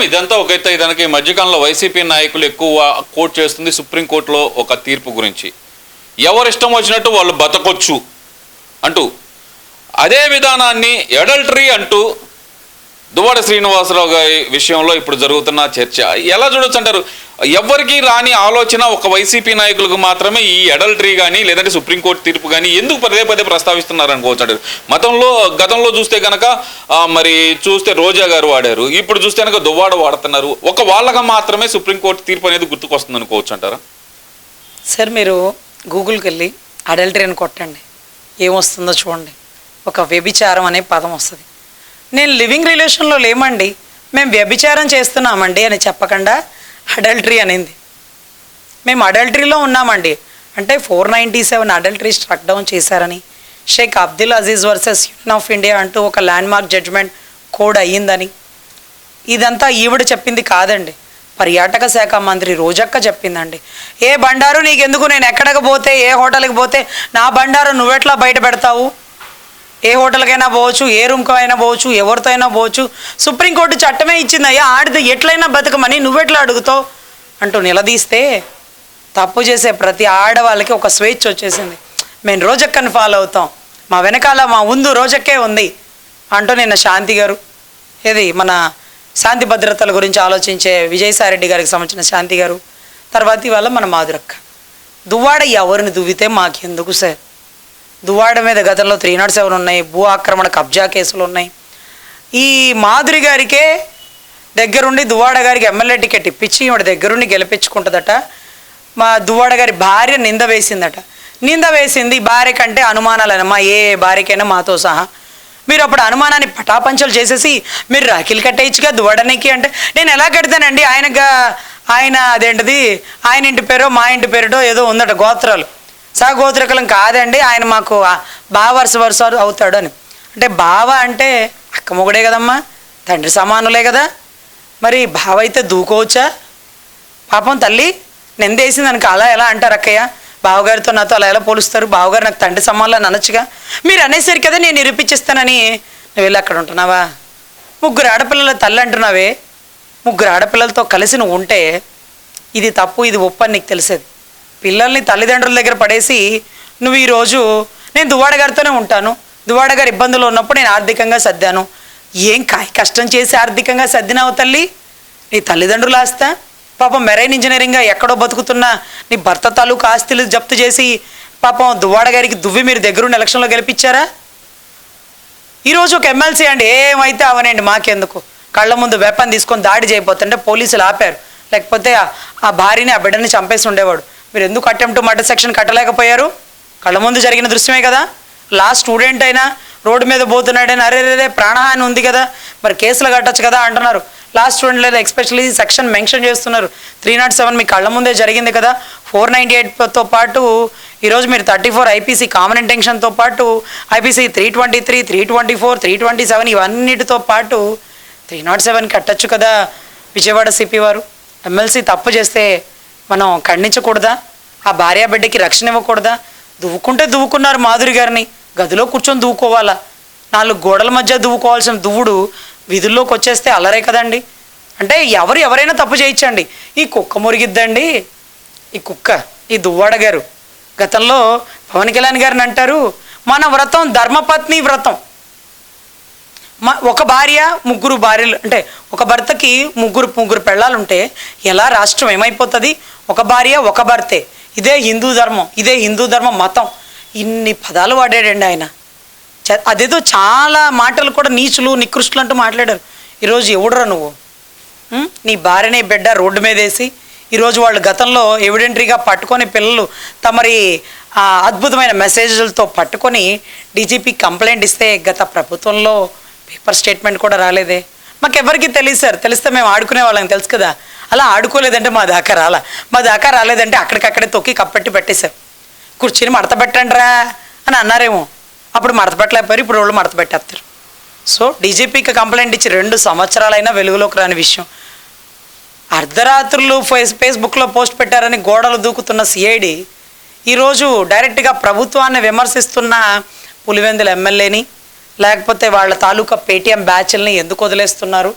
Madam ఇదంతా ఒక ఎత్తు ఇదానికి మధ్యకాలంలో వైసీపీ నాయకులు ఎక్కువ కోట్ చేస్తుంది సుప్రీంకోర్టులో ఒక తీర్పు గురించి. ఎవరు ఇష్టం వచ్చినట్టు వాళ్ళు బతకొచ్చు అంటూ. అదే విధానాన్ని ఎడల్టరీ అంటూ దువ్వాడ శ్రీనివాసరావు గారి విషయంలో ఇప్పుడు జరుగుతున్న చర్చ. ఎలా చూడొచ్చు అంటారు? ఎవరికి రాని ఆలోచన ఒక వైసీపీ నాయకులకు మాత్రమే ఈ అడల్టరీ కానీ లేదంటే సుప్రీంకోర్టు తీర్పు కానీ ఎందుకు పదే పదే ప్రస్తావిస్తున్నారు అనుకోవచ్చు అంటారు. మతంలో గతంలో చూస్తే కనుక మరి చూస్తే రోజా గారు వాడారు. ఇప్పుడు చూస్తే కనుక దువ్వాడ వాడుతున్నారు. ఒక వాళ్ళగా మాత్రమే సుప్రీంకోర్టు తీర్పు అనేది గుర్తుకొస్తుంది అనుకోవచ్చు అంటారా? సార్ మీరు గూగుల్కి వెళ్ళి అడల్టరీ అని కొట్టండి. ఏమొస్తుందో చూడండి. ఒక వ్యభిచారం అనే పదం వస్తుంది. నేను లివింగ్ రిలేషన్లో లేమండి. మేము వ్యభిచారం చేస్తున్నామండి అని చెప్పకుండా అడల్టరీ అనింది. మేము అడల్టరీలో ఉన్నామండి. అంటే four ninety seven adultery struck down చేశారని. Sheikh Abdul Aziz versus union of India అంటూ ఒక ల్యాండ్ మార్క్ జడ్జ్మెంట్ కోడ్ అయ్యిందని. ఇదంతా ఈవిడ చెప్పింది కాదండి. పర్యాటక శాఖ మంత్రి రోజక్క చెప్పిందండి. ఏ బండారు నీకెందుకు? నేను ఎక్కడికి పోతే? ఏ హోటల్కి పోతే? నా బండారు నువ్వెట్లా బయట పెడతావు? ఏ హోటల్కైనా పోవచ్చు ఏ రూమ్కి అయినా పోవచ్చు ఎవరితో అయినా పోవచ్చు. సుప్రీంకోర్టు చట్టమే ఇచ్చింది అయ్యా ఆడితే ఎట్లయినా బతకమని నువ్వెట్లా అడుగుతావు? అంటూ నిలదీస్తే తప్పు చేసే ప్రతి ఆడవాళ్ళకి ఒక స్వేచ్ఛ వచ్చేసింది. మేము రోజక్కని ఫాలో అవుతాం. మా వెనకాల మా ముందు రోజక్కే ఉంది అంటూ నిన్న శాంతి గారు ఏది మన శాంతి భద్రతల గురించి ఆలోచించే విజయసాయిరెడ్డి గారికి సంబంధించిన శాంతి గారు తర్వాత ఇవాళ మన మాధురక్క. దువ్వాడ ఎవరిని దువ్వితే మాకెందుకు సార్? దువ్వాడ మీద గతంలో త్రీ నాట్ సెవెన్ ఉన్నాయి భూ ఆక్రమణ కబ్జా కేసులు ఉన్నాయి. ఈ మాధురి గారికే దగ్గరుండి దువ్వాడ గారికి ఎమ్మెల్యే టికెట్ ఇప్పించి ఈవిడ దగ్గరుండి గెలిపించుకుంటుందట. మా దువ్వాడ గారి భార్య నింద వేసిందట. నింద వేసింది భార్య కంటే అనుమానాలనమ్మా ఏ భార్యకైనా మాతో సహా. మీరు అప్పుడు అనుమానాన్ని పటాపంచలు చేసేసి మీరు రాఖీలు కట్టేయచ్చుగా దువ్వడానికి అంటే నేను ఎలా కడతానండి? ఆయనగా ఆయన అదేంటిది? ఆయన ఇంటి పేరో మా ఇంటి పేరుటో ఏదో ఉందట గోత్రాలు. సహగోత్రకులం కాదండి ఆయన మాకు బావ వరుస వరుస అవుతాడు అని. అంటే బావ అంటే అక్క మొగుడే కదమ్మా తండ్రి సమానులే కదా. మరి బావ అయితే దూకోవచ్చా? పాపం తల్లి నిందేసింది అనుకో అలా ఎలా అంటారు అక్కయ్య? బావగారితో నాతో అలా ఎలా పోలుస్తారు? బావగారు నాకు తండ్రి సమానులని అనొచ్చుగా. మీరు అనేసరి కదా నేను నిరూపించిస్తానని. నువ్వు వెళ్ళి అక్కడ ఉంటున్నావా? ముగ్గురు ఆడపిల్లల తల్లి అంటున్నావే. ముగ్గురు ఆడపిల్లలతో కలిసి నువ్వు ఉంటే ఇది తప్పు ఇది ఒప్పు అని నీకు తెలిసేది. పిల్లల్ని తల్లిదండ్రుల దగ్గర పడేసి నువ్వు ఈరోజు నేను దువాడగారితోనే ఉంటాను. దువ్వాడ ఇబ్బందులు ఉన్నప్పుడు నేను ఆర్థికంగా సర్దాను. ఏం కాయ కష్టం చేసి ఆర్థికంగా సర్దినావు తల్లి? నీ తల్లిదండ్రులు ఆస్తా పాపం మెరైన్ ఇంజనీరింగ్గా ఎక్కడో బతుకుతున్న నీ భర్త తాలూకు ఆస్తులు జప్తు చేసి పాపం దువ్వాడ గారికి దువ్వి మీరు దగ్గరుండి ఎలక్షన్లో గెలిపించారా ఈరోజు ఒక ఎమ్మెల్సీ అండి ఏమైతే అవనండి మాకెందుకు? కళ్ళ ముందు వెపన్ తీసుకొని దాడి చేయబోతుంటే పోలీసులు ఆపారు. లేకపోతే ఆ భార్యని ఆ బిడ్డని చంపేసి ఉండేవాడు. మీరు ఎందుకు అటెంప్ట్ మర్డర్ సెక్షన్ కట్టలేకపోయారు? కళ్ళ ముందు జరిగిన దృశ్యమే కదా? లాస్ట్ స్టూడెంట్ అయినా రోడ్డు మీద పోతున్నాడైనా అరే రే ప్రాణహాని ఉంది కదా? మరి కేసులు కట్టొచ్చు కదా అంటున్నారు. లాస్ట్ స్టూడెంట్ లేదా ఎస్పెషల్లీ సెక్షన్ మెన్షన్ చేస్తున్నారు. త్రీ నాట్ సెవెన్ మీ కళ్ళ ముందే జరిగింది కదా? ఫోర్ నైంటీ ఎయిట్తో పాటు ఈరోజు మీరు థర్టీ ఫోర్ ఐపీసీ కామన్ ఇంటెన్షన్తో పాటు IPC three twenty three three twenty four three twenty seven ఇవన్నిటితో పాటు త్రీ నాట్ సెవెన్ కట్టచ్చు కదా? విజయవాడ సిపి వారు. ఎమ్మెల్సీ తప్పు చేస్తే మనం ఖండించకూడదా? ఆ భార్య బిడ్డకి రక్షణ ఇవ్వకూడదా? దువ్వుకుంటే దువ్వుకున్నారు మాధురి గారిని. గదిలో కూర్చొని దువ్వుకోవాలా? నాలుగు గోడల మధ్య దువ్వుకోవాల్సిన దువ్వుడు విధుల్లోకి వచ్చేస్తే అలరే కదండి. అంటే ఎవరు ఎవరైనా తప్పు చేయించండి. ఈ కుక్క మురిగిద్దండి. ఈ కుక్క ఈ దువ్వాడ గారు. గతంలో పవన్ కళ్యాణ్ గారిని అంటారు మన వ్రతం ధర్మపత్ని వ్రతం. ఒక భార్య ముగ్గురు భార్యలు అంటే ఒక భర్తకి ముగ్గురు ముగ్గురు పెళ్ళాలుంటే ఎలా రాష్ట్రం ఏమైపోతుంది? ఒక భార్య ఒక భర్తే. ఇదే హిందూ ధర్మం ఇదే హిందూ ధర్మం మతం. ఇన్ని పదాలు వాడాడండి ఆయన. చ- అదేదో చాలా మాటలు కూడా నీచులు నికృష్టులు అంటూ మాట్లాడారు. ఈరోజు ఎవడురా నువ్వు? నీ భార్యని బిడ్డ రోడ్డు మీద వేసి ఈరోజు వాళ్ళు గతంలో ఎవిడెంటరీగా పట్టుకొని పిల్లలు తమరి అద్భుతమైన మెసేజ్లతో పట్టుకొని డీజీపీ కంప్లైంట్ ఇస్తే గత ప్రభుత్వంలో పేపర్ స్టేట్మెంట్ కూడా రాలేదే. మాకెవరికి తెలియదు సార్. తెలిస్తే మేము ఆడుకునే వాళ్ళం తెలుసు కదా. అలా ఆడుకోలేదంటే మా దాకా రాలా. మా దాకా రాలేదంటే అక్కడికక్కడే తొక్కి కప్పెట్టి పెట్టేశారు. కుర్చీని మడత పెట్టండిరా అని అన్నారేమో. అప్పుడు మడత పెట్టలేకపోయారు ఇప్పుడు వాళ్ళు మడత పెట్టేస్తారు. సో డీజీపీకి కంప్లైంట్ ఇచ్చి రెండు సంవత్సరాలైనా వెలుగులోకి రాని విషయం. అర్ధరాత్రులు ఫేస్ ఫేస్బుక్లో పోస్ట్ పెట్టారని గోడలు దూకుతున్న సిఐడి ఈరోజు డైరెక్ట్గా ప్రభుత్వాన్ని విమర్శిస్తున్న పులివెందుల ఎమ్మెల్యేని లేకపోతే వాళ్ళ తాలూకా పేటీఎం బ్యాచ్ల్ని ఎందుకు వదిలేస్తున్నారు?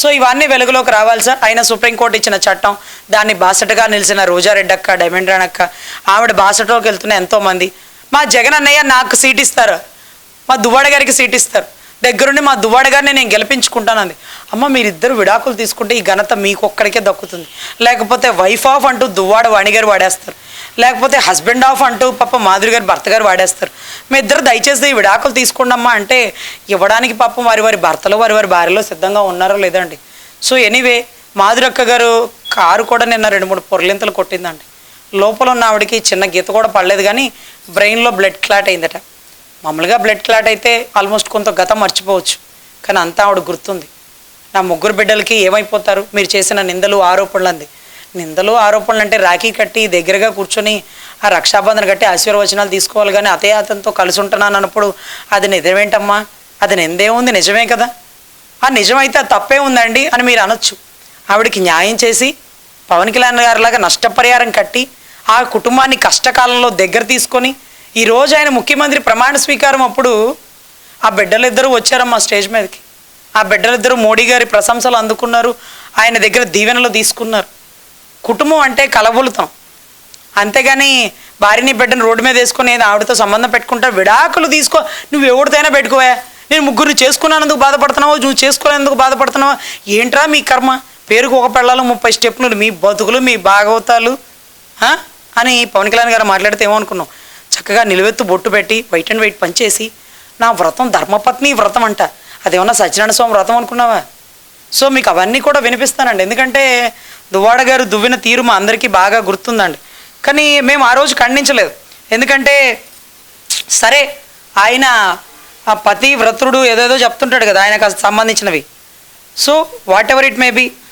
సో ఇవన్నీ వెలుగులోకి రావాలి సార్. ఆయన సుప్రీంకోర్టు ఇచ్చిన చట్టం దాన్ని బాసటగా నిలిచిన రోజారెడ్డక్క డైమండ్ రాణక్క ఆవిడ బాసటలోకి వెళ్తున్న ఎంతోమంది. మా జగన్ అన్నయ్య నాకు సీట్ ఇస్తారు మా దువ్వాడ గారికి సీట్ ఇస్తారు దగ్గరుండి మా దువ్వాడ గారిని నేను గెలిపించుకుంటానంది. అమ్మ మీరిద్దరు విడాకులు తీసుకుంటే ఈ ఘనత మీకు ఒక్కడికే దక్కుతుంది. లేకపోతే వైఫ్ ఆఫ్ అంటూ దువ్వాడ వాణి గారు వాడేస్తారు. లేకపోతే హస్బెండ్ ఆఫ్ అంటూ పాప మాధురి గారు భర్త గారు వాడేస్తారు. మీ ఇద్దరు దయచేసి ఈ విడాకులు తీసుకోండి అమ్మా అంటే ఇవ్వడానికి పాపం వారి వారి భర్తలు వారి వారి భార్యలో సిద్ధంగా ఉన్నారో లేదండి. సో ఎనీవే మాధురక్క గారు కారు కూడా నిన్న రెండు మూడు పొరలింతలు కొట్టిందండి. లోపల ఉన్న ఆవిడకి చిన్న గీత కూడా పడలేదు కానీ బ్రెయిన్లో బ్లడ్ క్లాట్ అయిందట. మామూలుగా బ్లడ్ క్లాట్ అయితే ఆల్మోస్ట్ కొంత గతం మర్చిపోవచ్చు. కానీ అంతా ఆవిడ గుర్తుంది. నా ముగ్గురు బిడ్డలకి ఏమైపోతారు? మీరు చేసిన నిందలు ఆరోపణలు అంది. నిందలు ఆరోపణలు అంటే రాఖీ కట్టి దగ్గరగా కూర్చొని ఆ రక్షాబంధన కట్టి ఆశీర్వచనాలు తీసుకోవాలి కానీ అతే అతనితో కలిసి ఉంటున్నాను అన్నప్పుడు అది నిజమేంటమ్మా? అది నిందేముంది నిజమే కదా? ఆ నిజమైతే తప్పే ఉందండి అని మీరు అనొచ్చు. ఆవిడకి న్యాయం చేసి పవన్ కళ్యాణ్ గారిలాగా నష్టపరిహారం కట్టి ఆ కుటుంబాన్ని కష్టకాలంలో దగ్గర తీసుకొని ఈ రోజు ఆయన ముఖ్యమంత్రి ప్రమాణ స్వీకారం అప్పుడు ఆ బిడ్డలిద్దరూ వచ్చారమ్మా స్టేజ్ మీదకి. ఆ బిడ్డలిద్దరూ మోడీ గారి ప్రశంసలు అందుకున్నారు ఆయన దగ్గర దీవెనలు తీసుకున్నారు. కుటుంబం అంటే కలబులుతాం అంతేగాని భార్యని బిడ్డని రోడ్డు మీద వేసుకొని ఏదో ఆవిడతో సంబంధం పెట్టుకుంటా విడాకులు తీసుకో నువ్వు ఎవరితోనైనా పెట్టుకోవా. నేను ముగ్గురు చేసుకున్నందుకు బాధపడుతున్నావు నువ్వు చేసుకోలేందుకు బాధపడుతున్నావా? ఏంట్రా మీ కర్మ? పేరుకు ఒక పెళ్ళాలు ముప్పై స్టెప్లు మీ బతుకులు మీ భాగవతాలు అని పవన్ కళ్యాణ్ గారు మాట్లాడితే ఏమనుకున్నావు చక్కగా నిలువెత్తు బొట్టు పెట్టి వైట్ అండ్ వైట్ పనిచేసి నా వ్రతం ధర్మపత్ని వ్రతం అంట. అదేమన్నా సత్యనారాయణ స్వామి వ్రతం అనుకున్నావా? సో మీకు అవన్నీ కూడా వినిపిస్తానండి. ఎందుకంటే దువ్వాడ గారు దువ్విన తీరు మా అందరికీ బాగా గుర్తుందండి. కానీ మేము ఆ రోజు ఖండించలేదు. ఎందుకంటే సరే ఆయన ఆ పతి వ్రతుడు ఏదేదో చెప్తుంటాడు కదా ఆయనకు సంబంధించినవి. So whatever it may be